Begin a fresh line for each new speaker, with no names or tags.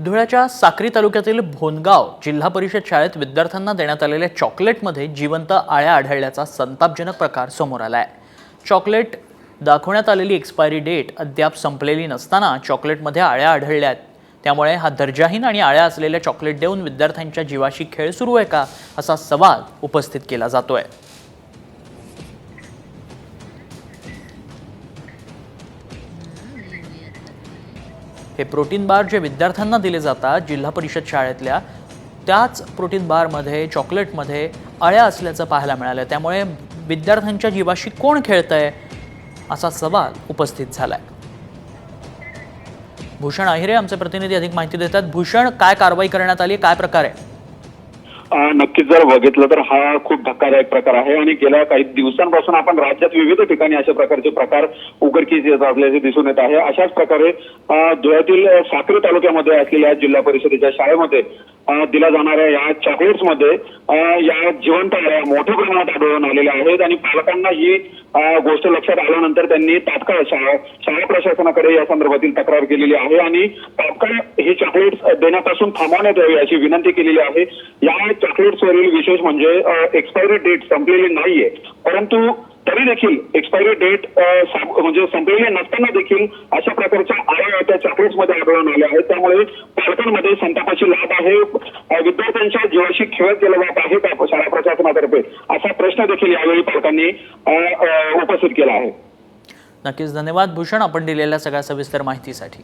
धुळ्याच्या साक्री तालुक्यातील भोनगाव जिल्हा परिषद शाळेत विद्यार्थ्यांना देण्यात आलेल्या चॉकलेटमध्ये जिवंत आळ्या आढळल्याचा संतापजनक प्रकार समोर आला आहे चॉकलेट दाखवण्यात आलेली एक्सपायरी डेट अद्याप संपलेली नसताना चॉकलेटमध्ये आळ्या आढळल्या आहेत त्यामुळे हा दर्जाहीन आणि आळ्या असलेल्या चॉकलेट देऊन विद्यार्थ्यांच्या जीवाशी खेळ सुरू आहे का असा सवाल उपस्थित केला जातोय. हे प्रोटीन बार जे विद्यार्थ्यांना दिले जातात जिल्हा परिषद शाळेतल्या त्याच प्रोटीन बारमध्ये चॉकलेटमध्ये अळ्या असल्याचं पाहायला मिळालं त्यामुळे विद्यार्थ्यांच्या जीवाशी कोण खेळतंय असा सवाल उपस्थित झालाय. भूषण अहिरे आमचे प्रतिनिधी अधिक माहिती देतात. भूषण काय कारवाई करण्यात आली? काय प्रकार आहे?
नक्कीच जर बघितलं तर हा खूप धक्कादायक प्रकार आहे आणि गेल्या काही दिवसांपासून आपण राज्यात विविध ठिकाणी अशा प्रकारचे प्रकार उघडकीस येत असल्याचे दिसून येत आहे. अशाच प्रकारे धुळ्यातील साक्री तालुक्यामध्ये असलेल्या जिल्हा परिषदेच्या शाळेमध्ये दिल्या जाणाऱ्या या चॉकलेट्समध्ये मध्ये या जिवंत मोठ्या प्रमाणात आढळून आलेल्या आहेत आणि पालकांना ही गोष्ट लक्षात आल्यानंतर त्यांनी तात्काळ शाळा शाळा प्रशासनाकडे या संदर्भातील तक्रार केलेली आहे आणि तात्काळ ही चॉकलेट्स देण्यापासून थांबवण्यात यावी अशी विनंती केलेली आहे. या चॉकलेट्सवरील विशेष म्हणजे एक्सपायरी डेट संपलेली नाहीये. परंतु तरी देखील एक्सपायरी डेट म्हणजे संपलेली नसताना देखील अशा प्रकारच्या आळ्या त्या चॉकलेट्समध्ये आढळून आल्या आहेत. त्यामुळे पालकांमध्ये संतापाची लाट आहे. विद्यार्थ्यांच्या जीवाशी खेळ केला जात आहे का शाळा प्रशासनातर्फे. असा प्रश्न देखील यावेळी पालकांनी उपस्थित केला आहे.
नक्कीच धन्यवाद. भूषण आपण दिलेल्या सगळ्या सविस्तर माहितीसाठी.